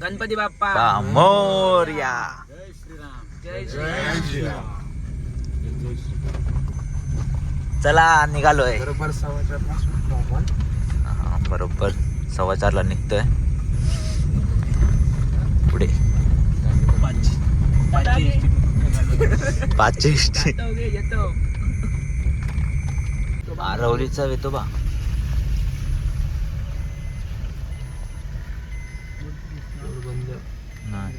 गणपती बाप्पा. मोर्या जय श्रीराम. चला निघालोय. बरोबर हा, सव्वा चारला निघतोय. पुढे. पाचशे आरवलीचा येतो. बा बंद नाही.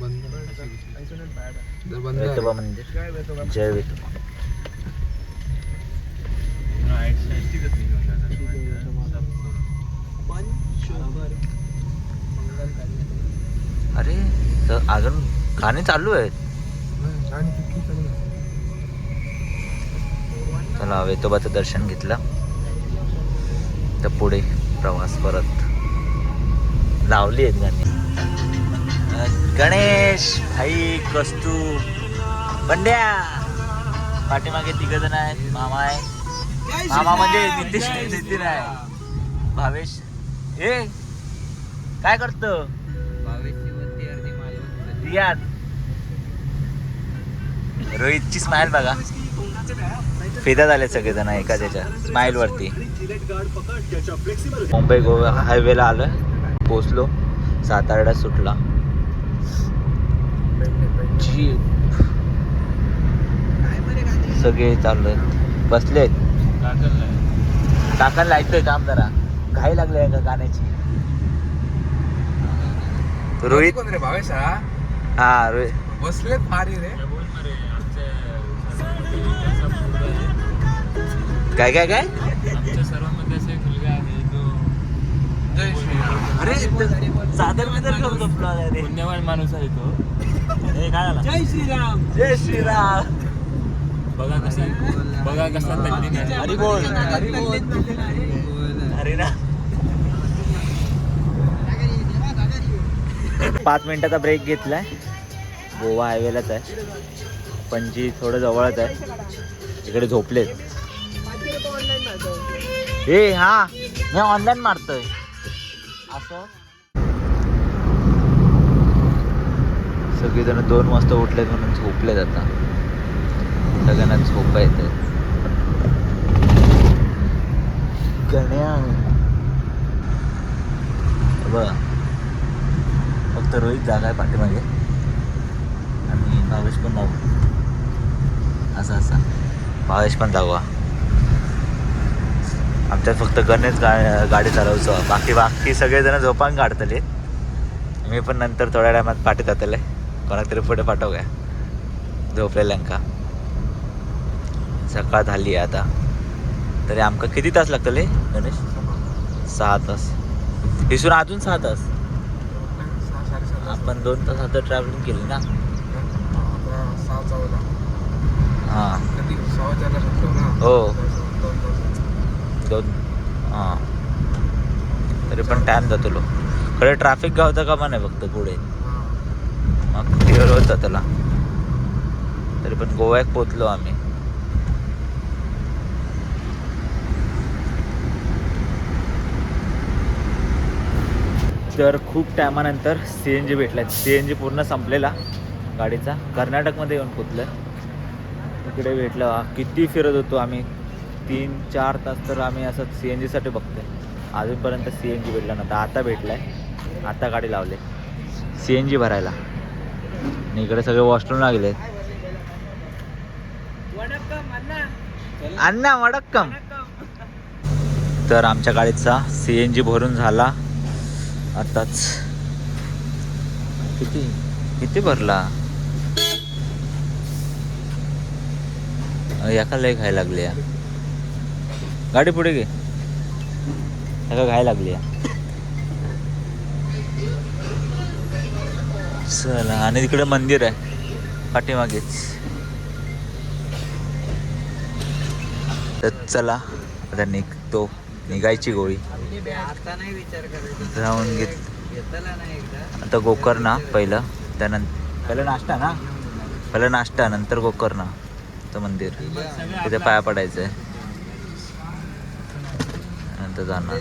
बंद जर बंद वेतोबा. मंदिर. जय वेतोबा. अरे तर अजून गाणे चालू आहेत. चालू वेतोबाचं दर्शन घेतलं. तर पुढे प्रवास परत. लावली आहेत गाणी. गणेश भाई कस्तू बंड्या. पाठीमागे तिघ जण आहेत मामा आहे. मामा म्हणजे नितीश नितीन आहे. भावेश ए काय करतो? रियाद रोहितची स्माइल बघा. फिदा झाले सगळेजण एका त्याच्या स्माइल वरती. मुंबई गोवा हायवेला आलोय. पोचलो सातारडा सुटला. जीप सगळे चालू बसलेत. काकांना ऐकतोय काम जरा. घाई लागले का गाण्याची. रोहित कोण रे भावेश हा? हा रोहित. बसले भारी रे. काय काय काय? अरे सादर अरे पुण्यवान माणूस आहे तो. हे काय झालं? जय श्रीराम. जय श्रीराम. बघा कसा बघा कसा तल्लीन आहे. हरी बोल. हरी बोल. हरी ना. पाच मिनिटाचा ब्रेक घेतलाय. गोवा हायवेलाच आहे. पणजी थोडं जवळच आहे. इकडे झोपलेत. ए हा मी ऑनलाईन मारतोय. असं? सगळेजण दोन वाजता उठलेत म्हणून झोपलेत आता सगळ्यांना झोपा येत. गण्या. बघ. फक्त रोहित जागा आहे पाठीमागे. आणि भावेश पण जाऊ. असं असं. भावेश पण जाऊ. आमच्यात फक्त गणेश गा गाडी चालवतो. बाकी बाकी सगळेजण झोपान काढतले. मी पण नंतर थोड्या टायमात पाठी जातले. कोणाक तरी पुढे पाठव काय झोपलेल्यांका सकाळ झाली आहे आता. तरी आमकां किती तास लागतले गणेश? सहा तास. इसून अजून सहा तास? आपण दोन तास आता ट्रॅव्हलिंग केली ना? हां. हो. दोन. हां. तरी पण टाईम जातो लो. खरं ट्रॅफिक गावचं का पण आहे फक्त पुढे? मग क्लिअर होतं त्याला. तरी पण गोव्यात पोचलो आम्ही. तर खूप टायमानंतर सी एन जी भेटला. सी एन जी पूर्ण संपलेला गाडीचा. कर्नाटकमध्ये येऊन पोचलं इकडे भेटलं. किती फिरत होतो आम्ही. तीन चार तास तर आम्ही असं सी एन जीसाठी बघतोय. अजूनपर्यंत सी एन जी भेटला नव्हता. आता भेटला आहे आता गाडी लावले. सी एन जी भरायला. आणि इकडे सगळे वॉशरूम लागले अण्णा वडक्कम. तर आमच्या गाडीचा सी एन जी भरून झाला. आताच. किती? किती भरला? याका लय घाय लागली या. गाडी पुढे घे. याका घाय लागली या. चला आणि तिकडे मंदिर आहे पाठीमागेच. तर चला आता निघतो निघायची गोळी. जाऊन घेत आता गोकर्णा पहिलं त्यानंतर पहिलं नाश्ता ना? पहिलं नाश्ता नंतर गोकर्णा तर मंदिर. तिथे पाया पडायचं आहे नंतर जाणार.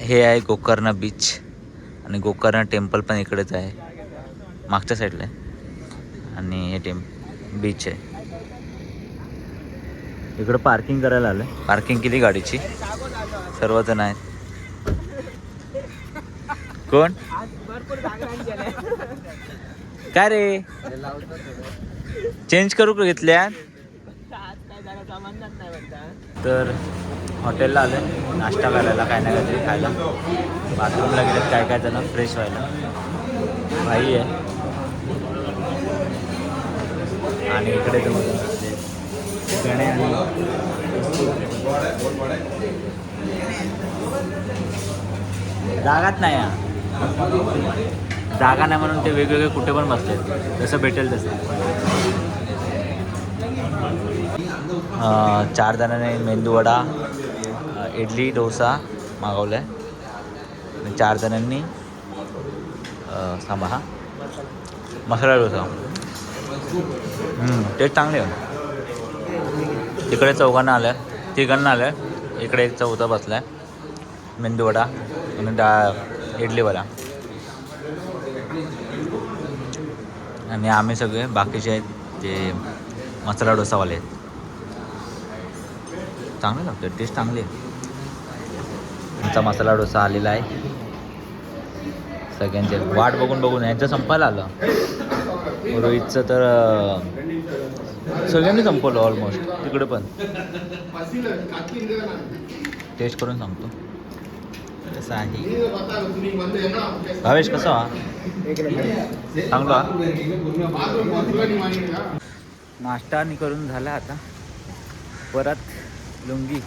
हे आहे गोकर्णा बीच आणि गोकर्णा टेम्पल पण इकडेच आहे. मागच्या साईडला आहे. आणि हे टेम बीच आहे. इकडं पार्किंग करायला आलं पार्किंग केली गाडीची? सर्वजण आहेत. कोण? काय रे? चेंज करू का घेतल्या तर हॉटेलला आलो नाश्ता करायला काय ना काहीतरी खायला. बाथरूमला गेलेत काय काय जण फ्रेश व्हायला. भाई आहे. आणि इकडे तर गणे आणि जागाच नाही जागा नाही म्हणून ते वेगवेगळे कुठे पण बसले जसं भेटेल तसं. चार जणांनी मेंदूवडा इडली डोसा मागवला आहे चार जणांनी थांबा हा. मसाला डोसा. टेस्ट चांगले आहे. तिकडे चौघांना आलं आहे तिघांना आलं आहे इकडे एक चौथा बसला आहे मेंदूवडा आणि डा इडलीवाला आणि आम्ही सगळे बाकीचे आहेत ते मसाला डोसावाले आहेत. चांगले लागतं टेस्ट चांगली आहे. आमचा मसाला डोसा आलेला आहे. सगळ्यांचे वाट बघून बघून यांचं संपायला आलं. रोहितचं तर सगळ्यांनी संपवलं ऑलमोस्ट तिकडे पण. टेस्ट करून सांगतो. कसं आहे? भावेश कसं हा चांगला नाश्ता आणि करून झाला आता. परत लुंगी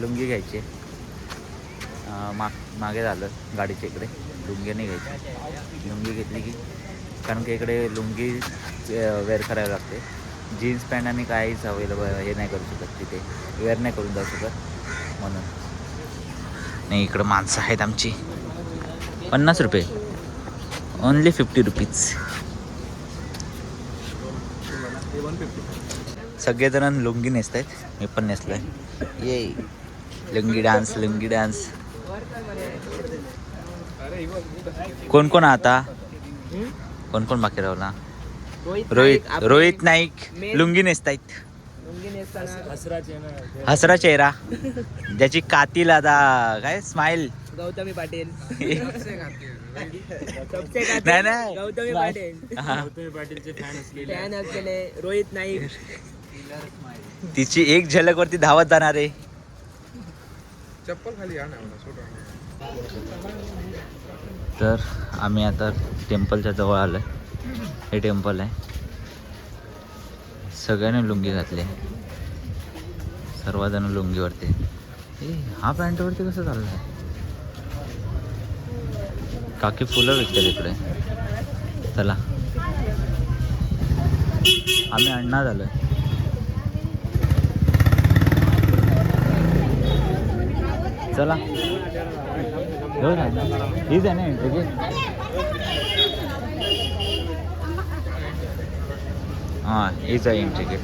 लुंगी घ्यायची. माग मागे झालं गाडीच्या इकडे. लुंगी नाही घ्यायची लुंगी घेतली की कारण की इकडे लुंगी वेअर करायला लागते. जीन्स पॅन्ट आणि काहीच अवेलेबल हे नाही करू शकत तिथे. वेअर नाही करून जाऊ शकत. म्हणून. नाही इकडं माणसं आहेत आमची. पन्नास रुपये. ओनली फिफ्टी रुपीज सगळेजण लुंगी नेसत आहेत मी पण नेसलोय. ये लुंगी डान्स लुंगी डान्स कोण कोण आता? कोण कोण बाकी राहिला रोहित रोहित नाईक लुंगी नेसतायत. हसरा चेहरा. ज्याची कातील आता काय स्माइल गौतमी पाटील. नाही नाही. गौतमी पाटील. पाटीलचे फॅन असलेले. फॅन असलेले रोहित नाईक. तिची एक झलक वरती धावत जाणार. आहे चप्पल खाली आणा तर आम्ही आता टेम्पलच्या जवळ आलोय. हे टेम्पल आहे. सगळ्यांनी लुंगी घातली सर्वजण लुंगीवरती. ए हा पॅन्टवरती कसं चाललंय? काकी फुलं विकतात इकडे. चला. आम्ही अण्णा झालोय. चला. घेऊ ना. हीच आहे ना एंट्री हां हीच आहे एंट्री गेट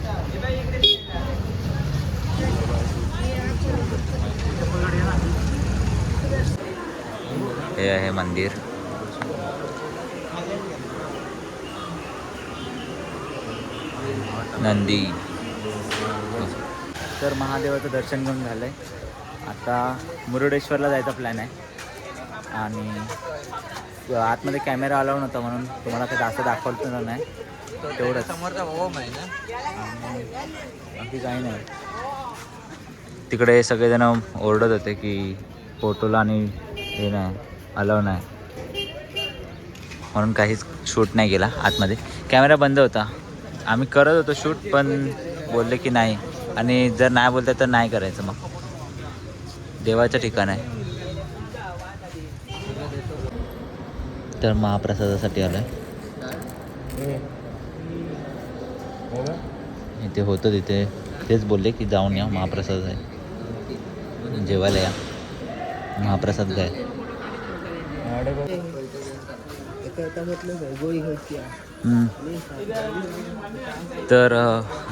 हे आहे मंदिर. नंदी. तर महादेवाचं दर्शन घेऊन झालं आहे आता मुरुडेश्वरला जायचा प्लॅन आहे. आणि आतमध्ये कॅमेरा अलाव नव्हता म्हणून तुम्हाला काही जास्त दाखवलं नाही. तेवढंच. समोरचा ओम आहे ना? बाकी काही नाही. तिकडे सगळेजण ओरडत होते की फोटोला आणि हे नाही अलाव नाही. म्हणून काहीच शूट नाही केला आतमध्ये. कॅमेरा बंद होता. आम्ही करत होतो शूट पण बोलले की नाही. आणि जर नाही बोलते तर नाही करायचं मग. देवाचं ठिकाण आहे. तर महाप्रसादासाठी आलो आहे इथे होतं तिथे. तेच बोलले की जाऊन या महाप्रसाद आहे. जेवायला या. महाप्रसाद काय तर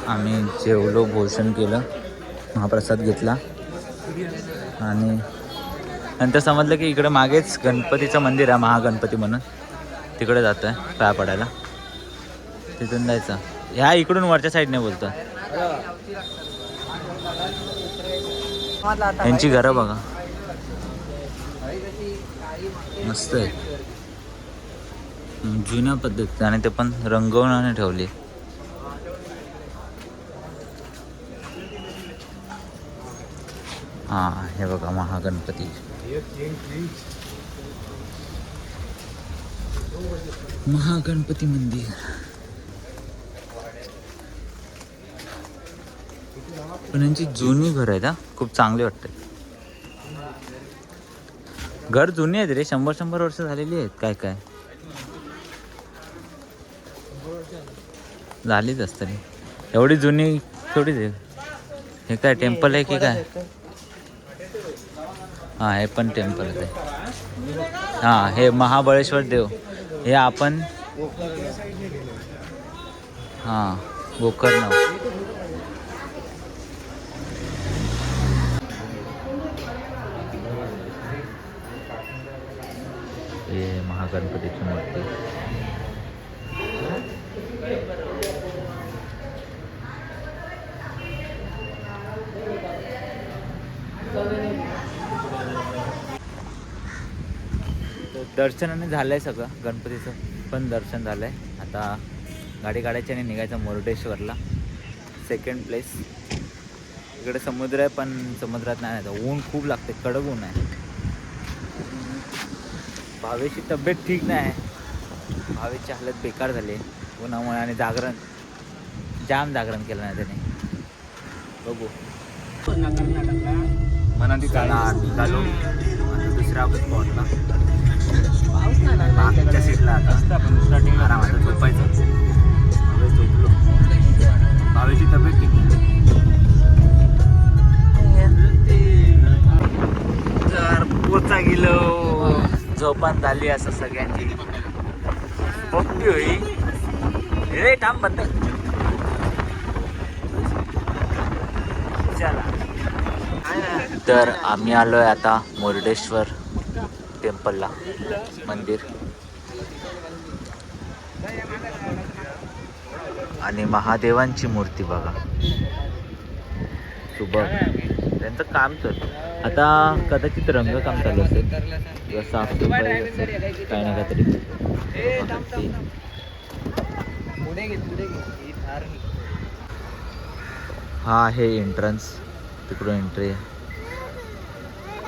आम्ही जेवलो भोजन केलं महाप्रसाद घेतला. आणि नंतर समजलं की इकडं मागेच गणपतीचं मंदिर आहे महागणपती म्हणून. तिकडे जातो आहे पाया पडायला. तिथून जायचं. ह्या इकडून वरच्या साईडने बोलतो यांची घरं बघा. मस्त आहे जुन्या पद्धतीत. आणि ते पण रंगवण्याने ठेवली. हां हे बघा महागणपती. महागणपती मंदिर. पण यांची जुनी घर आहेत हा. खूप चांगले वाटते घर जुनी आहेत रे शंभर शंभर वर्ष झालेली आहेत काय काय. झालीच असतं रे एवढी जुनी थोडीच आहे हे काय टेम्पल आहे की काय? हां हे पण टेम्पल आहे हां हे महाबळेश्वर देव. हे आपण हां गोकर्ण हे महागणपतीची मूर्ती. दर्शनाने झालं आहे सगळं गणपतीचं पण दर्शन झालं आहे आता गाडी काढायची आणि निघायचं मुरुडेश्वरला. सेकंड प्लेस इकडे समुद्र आहे पण समुद्रात नाही आता ऊन खूप लागते कडक ऊन आहे. भावेची तब्येत ठीक नाही. भावेची हालत बेकार झाली. आहे उन्हामुळे आणि जागरण जाम जागरण केलं नाही त्याने. बघू. मनाली चला. स्पॉटला आता दुसऱ्या स्पॉटला मागच्या सीटला आता. स्टार्टिंग आरामात झोपायचं. हवे झोपलो. भावेची तब्येत ठीक नाही. तर पोचा गेलो. झोपान झाली असं सगळ्यांची. पप्पी होई रे थांब बंद चला. तर आम्ही आलोय आता मुर्डेश्वर. टेम्पलला मंदिर. आणि महादेवांची मूर्ती बघा. तू बघ. त्यांचं काम चालू आता कदाचित रंगकाम चालू असेल. किंवा साफसफाई असेल काही ना काहीतरी. ही. हा आहे एंट्रन्स तिकडून एंट्री आहे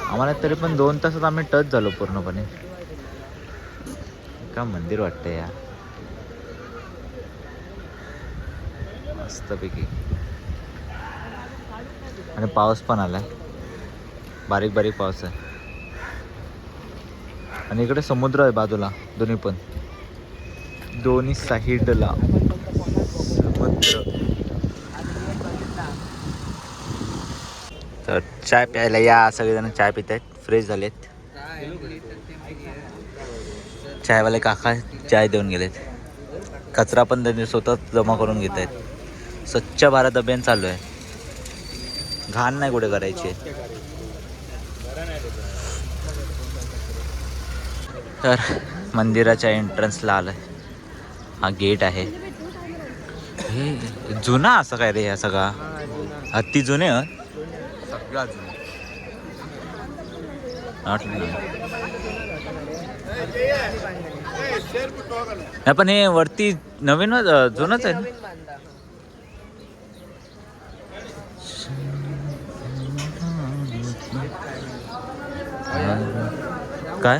आम्हाला तरी पण दोन तासात आम्ही टच झालो पूर्णपणे. का मंदिर वाटतंय या मस्तपैकी. आणि पाऊस पण आलाय. बारीक बारीक पाऊस आहे. आणि इकडे समुद्र आहे बाजूला दोन्ही पण. दोन्ही साईडला समुद्र. तर चाय प्यायला या सगळेजण चाय पित आहेत. फ्रेश झालेत. चायवाले काका चाय देऊन गेलेत. कचरा पण त्यांनी स्वतः जमा करून घेत आहेत. स्वच्छ भारत अभियान चालू आहे. घाण नाही कुठे करायची. तर मंदिराच्या एंट्रन्सला आलं हा गेट आहे. हे जुना असं काय रे हा सगळा? अति जुने नाही. पण हे वरती नवीन जुनच आहे ना? काय?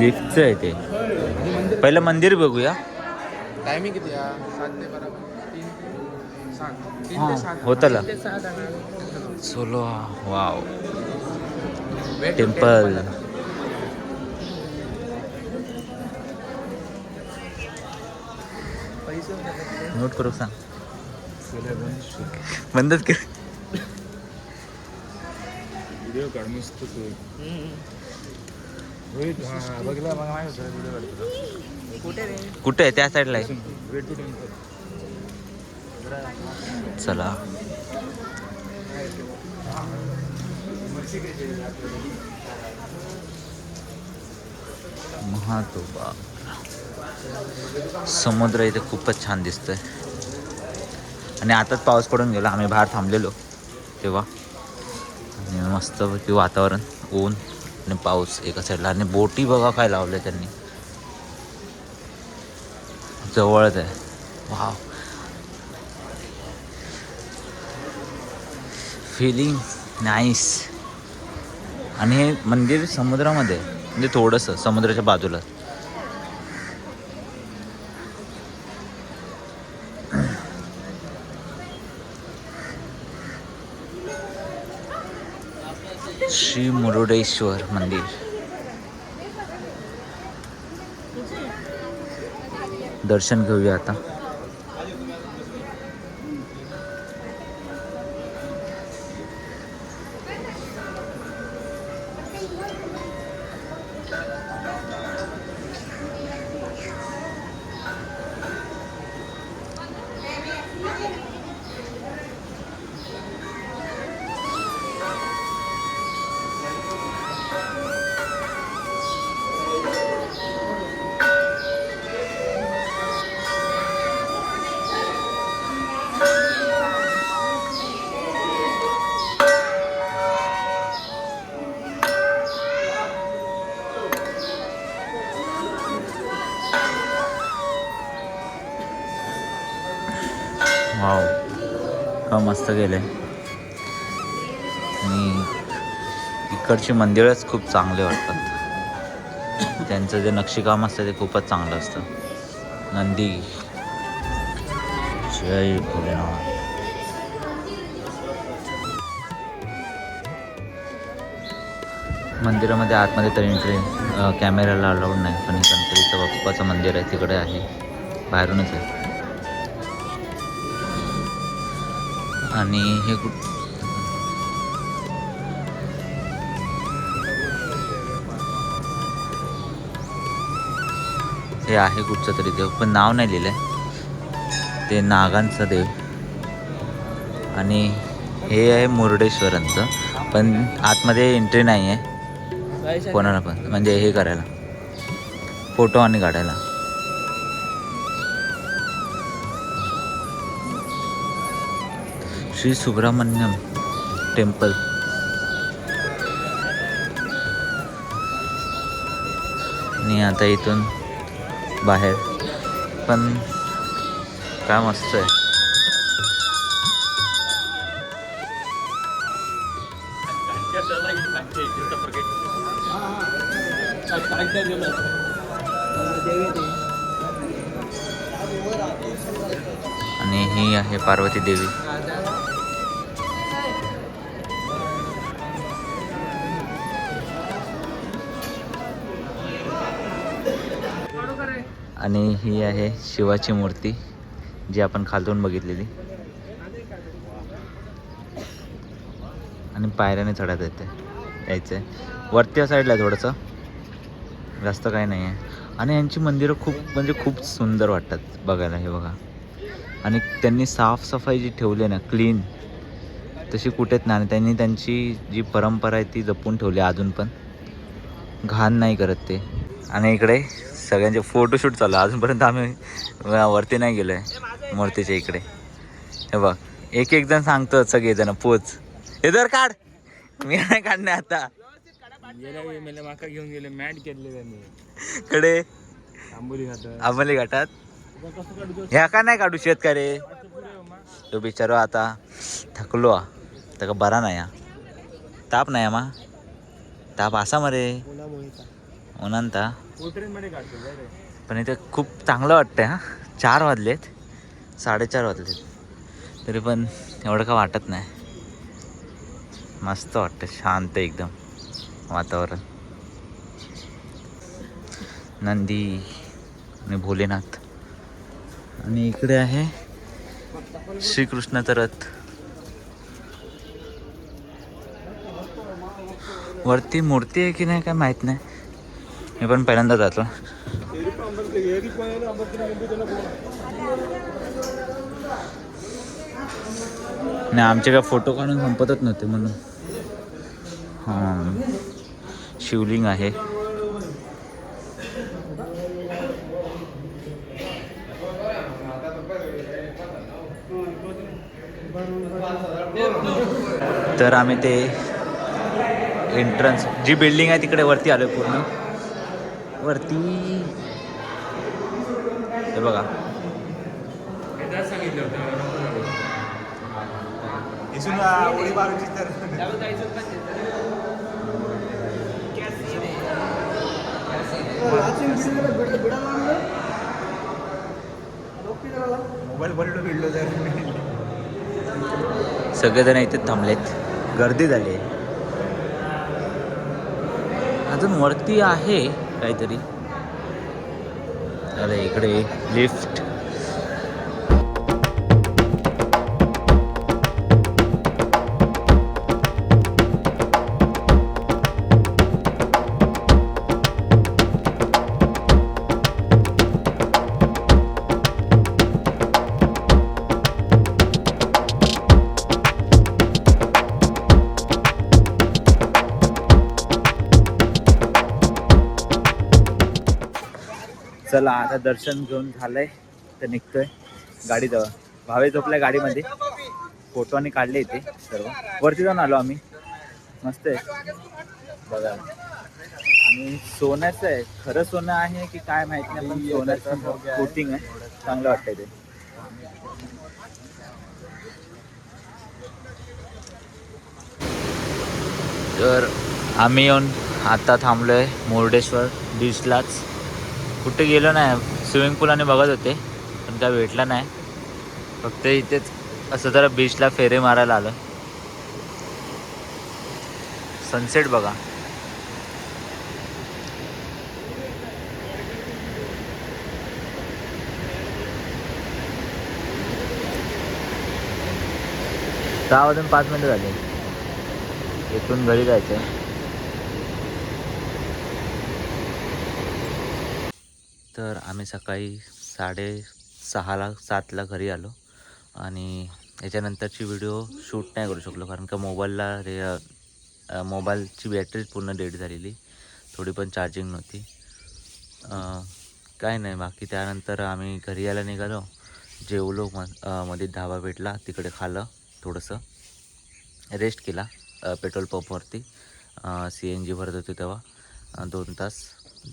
लिफ्टचं आहे ते. पहिलं मंदिर बघूया. टायमिंग किती होतला. ते सहा जाणार. सोलो वाव. टेम्पल. होते? नोट करू सांग. बंदच कर. व्हिडिओ काढ मस्त होतं कुठे कुठे आहे? त्या साईडला आहे. चला. महातोबा. समुद्र इथे खूपच छान दिसतोय. आणि आताच पाऊस पडून गेला. आम्ही बाहेर थांबलेलो तेव्हा. आणि मस्तपैकी वातावरण ऊन आणि पाऊस एका साईडला आणि बोटी बघा काय लावल्या त्यांनी. जवळच आहे. वाव. फिलिंग नाईस आणि हे मंदिर समुद्रामध्ये म्हणजे थोडंसं समुद्राच्या बाजूला. श्री मुरुडेश्वर मंदिर. दर्शन घेऊया आता. वाव. का मस्त गेले. आणि इकडची मंदिरच खूप चांगले वाटतात. त्यांचं जे नक्षीकाम असतं ते खूपच चांगलं असतं. नंदी. जय भोलेनाथ. मंदिरामध्ये आतमध्ये तर एंट्री कॅमेऱ्याला अलाउड नाही पण गणपतीचं बाप्पाचं मंदिर आहे तिकडे आहे. बाहेरूनच आहे. आणि हे कुठ हे आहे कुठचं तरी देव पण नाव नाही लिहिलंय. ते नागांचं देव. आणि हे आहे मुर्डेश्वरांचं पण आतमध्ये एंट्री नाही आहे. कोणाला पण म्हणजे हे करायला. फोटो आणि काढायला. श्री सुब्रमण्यम टेम्पल. आणि आता इथून बाहेर. पण काय मस्त आहे. आणि ही आहे पार्वती देवी. आणि ही आहे शिवाची मूर्ती जी आपण खालतून बघितलेली. आणि पायऱ्याने चढत येते यायचं आहे वरती साईडला थोडंसं. जास्त काही नाही आहे आणि यांची मंदिरं खूप म्हणजे खूप सुंदर वाटतात बघायला हे बघा. आणि त्यांनी साफसफाई जी ठेवली आहे ना क्लीन तशी कुठेच नाही. त्यांनी त्यांची जी परंपरा आहे ती जपून ठेवली आहे अजून पण. घाण नाही करत ते. आणि इकडे सगळ्यांचे फोटोशूट चालू अजूनपर्यंत आम्ही वरती नाही गेलो आहे मूर्तीच्या इकडे. हे बघ एक एक जण सांगतो सगळेजण पोच. हे जर काढ. मी नाही काढणे आता. माका घेऊन गेले मॅट केले त्यांनी कडे आंबोली घाटात. आंबोली घाटात ह्या का नाही काढू शेतकरी? तो बिचारो आता थकलो. हा त्याका बरा नाही हा. ताप नाही हा मा. ताप असा मरे. उन्हांता ता पण इथे खूप चांगलं वाटतंय हा. चार वाजलेत. साडेचार वाजलेत. तरी पण एवढं का वाटत नाही. मस्त वाटतं शांत एकदम वातावरण. नंदी आणि भोलेनाथ. आणि इकडे आहे श्रीकृष्णाचा रथ वरती मूर्ती आहे की नाही काय माहीत नाही. मी पण पहिल्यांदा जातो. नाही आमचे काय फोटो काढून संपतच नव्हते म्हणून. हां. शिवलिंग आहे. तर आम्ही ते एंट्रन्स जी बिल्डिंग आहे तिकडे वरती आलो पूर्ण. वरती. हे बघा. सगळेजण इथे थांबलेत. गर्दी झाली आहे. अजून वरती आहे. काहीतरी. अरे इकडे लिफ्ट चला आता दर्शन घेऊन झालंय तर निघतोय गाडी जवळ भावे झोपल्या गाडीमध्ये. फोटो आणि काढले इथे सर्व. वरती जाऊन आलो आम्ही. मस्त आहे. बघा. आणि सोन्याचं आहे. खरं सोनं आहे की काय माहीत नाही पण सोन्याचं कोटिंग आहे. चांगलं वाटतंय ते. तर आम्ही येऊन आता थांबलोय मुर्डेश्वर बीचलाच कुठे गेलो नाही. स्विमिंग पूल आणि बघत होते पण काय भेटला नाही. फक्त इथेच असं जरा बीचला फेरे मारायला आलं सनसेट बघा. दहा वाजून पाच मिनिटं झाले. इथून घरी जायचं तर आम्ही सकाळी साडे सहाला सातला घरी आलो. आणि याच्यानंतरची व्हिडिओ शूट नाही करू शकलो कारण का मोबाईलला रे मोबाईलची बॅटरी पूर्ण डेड झालेली. थोडी पण चार्जिंग नव्हती काय नाही बाकी त्यानंतर आम्ही घरी यायला निघालो. जेवलो म मध्ये धाबा भेटला तिकडे खाल्लं थोडंसं. रेस्ट केला पेट्रोल पंपवरती सी एन जी भरत होते तेव्हा. दोन तास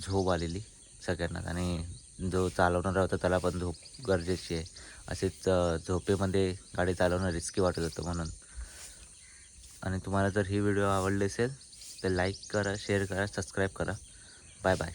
झोप आलेली. सगळ्यांनाच. आणि जो चालवणारा होता त्याला पण झोप गरजेची आहे. असेच झोपेमध्ये गाडी चालवणं रिस्की वाटत होतं म्हणून. आणि तुम्हाला जर ही व्हिडिओ आवडली असेल तर लाईक करा शेअर करा सबस्क्राईब करा. Bye bye